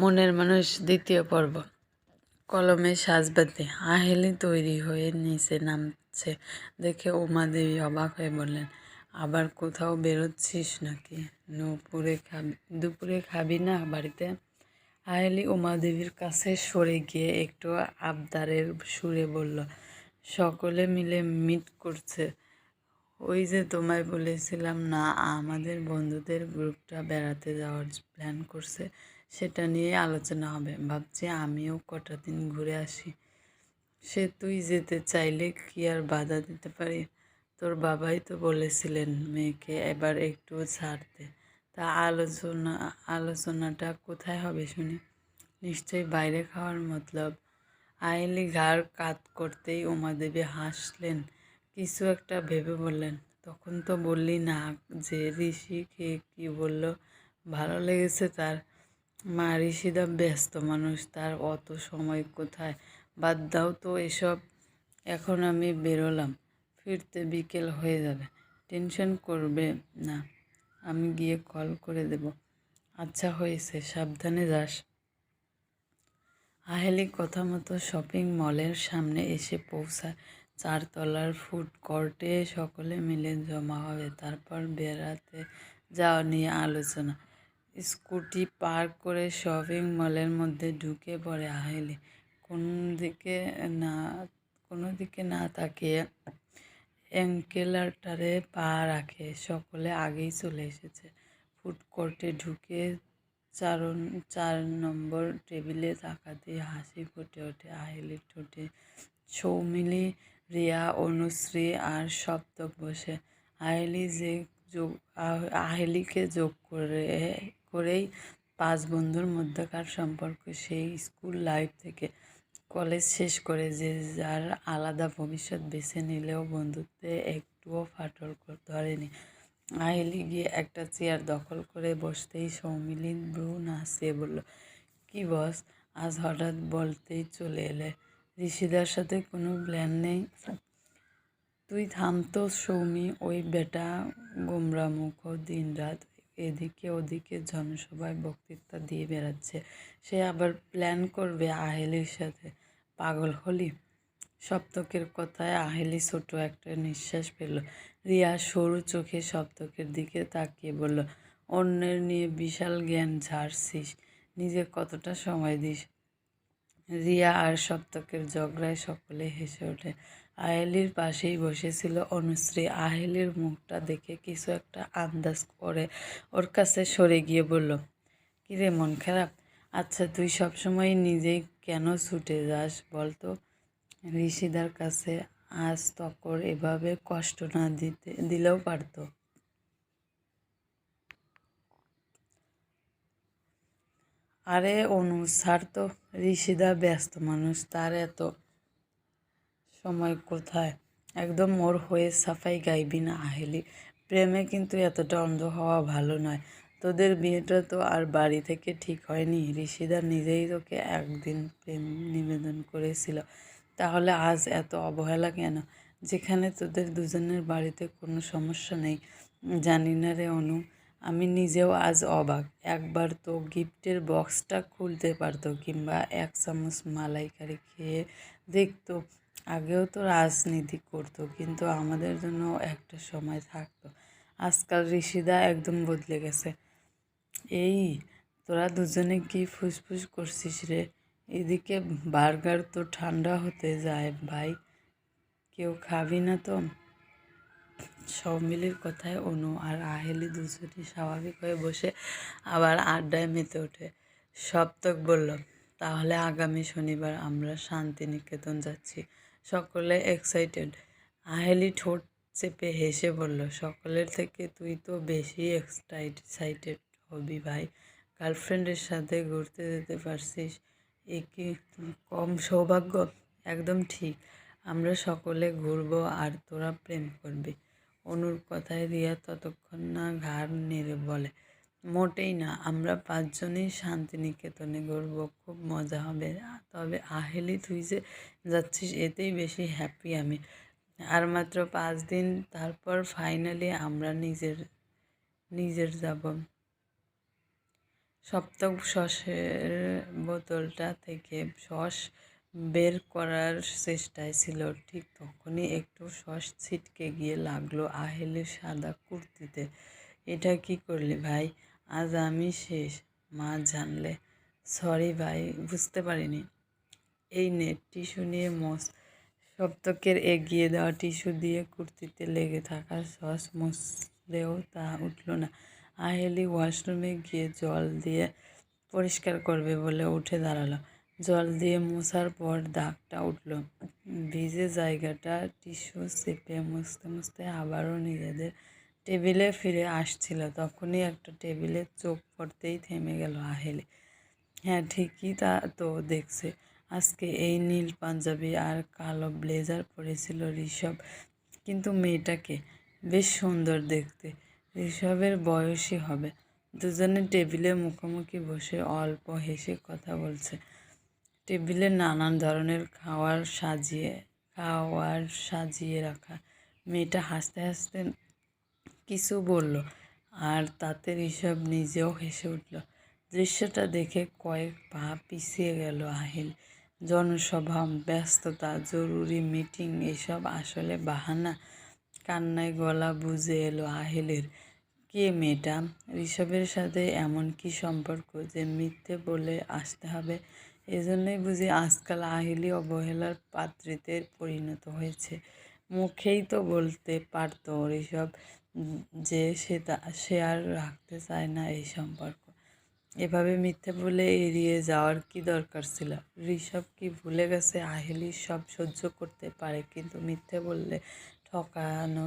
মনের মানুষ দ্বিতীয় পর্ব। কলমে সাজবাতি। আহেলি তৈরি হয়ে নিচে নামছে। দেখে উমা দেবী অবাক হয়ে বললেন, আবার কোথাও বেরোচ্ছিস নাকি? দুপুরে খাবি দুপুরে খাবি না বাড়িতে? আহেলি উমা দেবীর কাছে সরে গিয়ে একটু আবদারের সুরে বলল, সকলে মিলে মিট করছে। ওই যে তোমায় বলেছিলাম না, আমাদের বন্ধুদের গ্রুপটা বেড়াতে যাওয়ার প্ল্যান করছে। সেটা নিয়ে আলোচনা হবে। ভাবছি আমিও কটা দিন ঘুরে আসি। সে তুই যেতে চাইলে কি আর বাধা দিতে পারি? তোর বাবাই তো বলেছিলেন মেয়েকে এবার একটু ছাড়তে তা আলোচনা, আলোচনাটা কোথায় হবে শুনি? নিশ্চয়ই বাইরে খাওয়ার মতলব। আইলি ঘাড় কাত করতেই উমাদেবী হাসলেন। কিছু একটা ভেবে বললেন। তখন তো বললি না যে ঋষি খেয়ে কী বলল? ভালো লেগেছে তার। মা ঋষিদা ব্যস্ত মানুষ, তার অত সময় কোথায়? বাদ দাও তো এসব। এখন আমি বেরোলাম, ফিরতে বিকেল হয়ে যাবে, টেনশন করবে না, আমি গিয়ে কল করে দেব। আচ্ছা হয়েছে, সাবধানে যাস। আহেলি কথা মতো শপিং মলের সামনে এসে পৌঁছায়। চারতলার ফুড কোর্টে সকলে মিলে জমা হবে, তারপর বেড়াতে যাওয়া নিয়ে আলোচনা। স্কুটি পার্ক করে শপিং মলের মধ্যে ঢুকে পড়ে আহেলি। কোন দিকে না, কোনো দিকে না তাকিয়ে অ্যাঙ্কেলারটারে পা রাখে, সকলে আগেই চলে এসেছে। ফুড কোর্টে ঢুকে চারণ চার নম্বর টেবিলে তাকাতে হাসি ফুটে ওঠে আহেলির ঠোঁটে। সৌমিলি, রিয়া, অনুশ্রী আর সপ্তক বসে। আহেলি যে যোগ আহেলিকে যোগ করে করেই পাঁচ বন্ধুর মধ্যকার সম্পর্ক, সেই স্কুল লাইফ থেকে কলেজ শেষ করে যে যার আলাদা ভবিষ্যৎ বেছে নিলেও বন্ধুত্বে একটুও ফাটল ধরেনি। আহেলি গিয়ে একটা চেয়ার দখল করে বসতেই সৌমিলিন ব্রু নাচিয়ে বলল, কি বস, আজ হঠাৎ বলতেই চলে এলে। ঋষিদার সাথে কোনো প্ল্যান নেই? তুই থামতো সৌমি, ওই বেটা গোমরা মুখ দিন রাত এদিকে ওদিকে জনসভায় বক্তৃতা দিয়ে বেড়াচ্ছে। সে আবার প্ল্যান করবে আহেলির সাথে। পাগল হলি? সপ্তকের কথায় আহেলি ছোট একটা নিঃশ্বাস পেল রিয়া সরু চোখে সপ্তকের দিকে তাকিয়ে বলল, অন্যের নিয়ে বিশাল জ্ঞান ঝাড়ছিস। নিজে কতটা সময় দিস? রিয়া আর সপ্তকের ঝগড়ায় সকলে হেসে ওঠে। আহেলির পাশেই বসেছিল অনুশ্রী। আহেলির মুখটা দেখে কিছু একটা আন্দাজ করে ওর কাছে সরে গিয়ে বলল কিরে মন খারাপ? আচ্ছা তুই সবসময় নিজেই কেন ছুটে যাস বলতো? ঋষিদার কাছে আজ তকর এভাবে কষ্ট না দিতে, দিলেও পারত। আরে অনু তো ঋষিদা ব্যস্ত মানুষ, তার এত সময় কোথায়? একদম ওর হয়ে সাফাই গাইবি না, আহেলি। প্রেমে কিন্তু এতটা অন্ধ হওয়া ভালো নয়। তোদের বিয়েটা তো আর বাড়ি থেকে ঠিক হয়নি। ঋষিদা নিজেই তোকে একদিন প্রেম নিবেদন করেছিল। তাহলে আজ এত অবহেলা কেন? যেখানে তোদের দুজনের বাড়িতে কোনো সমস্যা নেই। জানি না রে অনু, আমি নিজেও আজ অবাক। একবার তো গিফটের বক্সটা খুলতে পারতো, কিংবা এক চামচ মালাইকারি খেয়ে দেখতো। আগেও তো রাজনীতি করতো, কিন্তু আমাদের জন্য একটা সময় থাকতো। আজকাল ঋষিদা একদম বদলে গেছে। এই, তোরা দুজনে কি ফুসফুস করছিস রে? এদিকে বার্গার তো ঠান্ডা হতে যায়, ভাই। কেউ খাবি না তো? সৌমিলির কথায় অনু আর আহেলি দুজনই স্বাভাবিক হয়ে বসে আবার আড্ডায় মেতে ওঠে। সপ্তক বলল, তাহলে আগামী শনিবার আমরা শান্তিনিকেতন যাচ্ছি। সকলে এক্সাইটেড আহেলি ঠোঁট চেপে হেসে বলল, সকলের থেকে তুই তো বেশি এক্সাইটেড হবি ভাই। গার্লফ্রেন্ডের সাথে ঘুরতে যেতে পারছিস, এ কি কম সৌভাগ্য? একদম ঠিক। আমরা সকলে ঘুরবো আর তোরা প্রেম করবি। অনুর কথায় রিয়া ততক্ষণ না ঘাড় নেড়ে বলে মোটেই না, আমরা পাঁচজনেই শান্তিনিকেতনে ঘুরব খুব মজা হবে। তবে আহেলি, তুই যে যাচ্ছিস, এতেই বেশি হ্যাপি আমি। আর মাত্র পাঁচ দিন, তারপর ফাইনালি আমরা নিজের নিজের যাব। সপ্তক সসের বোতলটা থেকে সস বের করার চেষ্টায় ছিল। ঠিক তখনই একটু সস ছিটকে গিয়ে লাগল আহেলের সাদা কুর্তিতে। এটা কি করলি ভাই? আজ আমি শেষ। মা জানলে, সরি ভাই, বুঝতে পারিনি। এই নেট টিস্যু নিয়ে মস, সপ্তকের এগিয়ে দেওয়া টিস্যু দিয়ে কুর্তিতে লেগে থাকা সস মুছলেও তা উঠল না। আহেলি ওয়াশরুমে গিয়ে জল দিয়ে পরিষ্কার করবে বলে উঠে দাঁড়াল। জল দিয়ে মোছার পর দাগটা উঠল। ভিজে জায়গাটা টিস্যু চেপে মুছতে মুছতে আবারও নিজেদের টেবিলে ফিরে আসছিল। তখনই একটা টেবিলে চোখ পড়তেই থেমে গেল আহেলি। হ্যাঁ ঠিকই তা তো দেখছে। আজকে এই নীল পাঞ্জাবি আর কালো ব্লেজার পরেছিল ঋষভ। কিন্তু মেয়েটাকে? বেশ সুন্দর দেখতে। ঋষভের বয়সই হবে। দুজনে টেবিলে মুখোমুখি বসে অল্প হেসে কথা বলছে। টেবিলে নানান ধরনের খাওয়ার সাজিয়ে খাওয়ার সাজিয়ে রাখা। মেয়েটা হাসতে হাসতে কিছু বলল। আর তাতে ঋষভ নিজেও হেসে উঠল, দৃশ্যটা দেখে কয়েক পা পিছিয়ে গেল আহিল। জনসভা, ব্যস্ততা, জরুরি মিটিং, এসব আসলে বাহানা। কান্নায় গলা বুঝে এলো আহিলের। কে মেয়েটা? ঋষভের সাথে এমন কি সম্পর্ক যে মিথ্যে বলে আসতে হবে? এজন্যই বুঝি আজকাল আহিলি অবহেলার পাত্রীতে পরিণত হয়েছে। মুখেই তো বলতে পারতো ঋষভ যে সে সে আর রাখতে চায় না এই সম্পর্ক। এভাবে মিথ্যে বলে এড়িয়ে যাওয়ার কি দরকার ছিল? ঋষভ কি ভুলে গেছে? আহিলি সব সহ্য করতে পারে, কিন্তু মিথ্যে বললে ঠকানো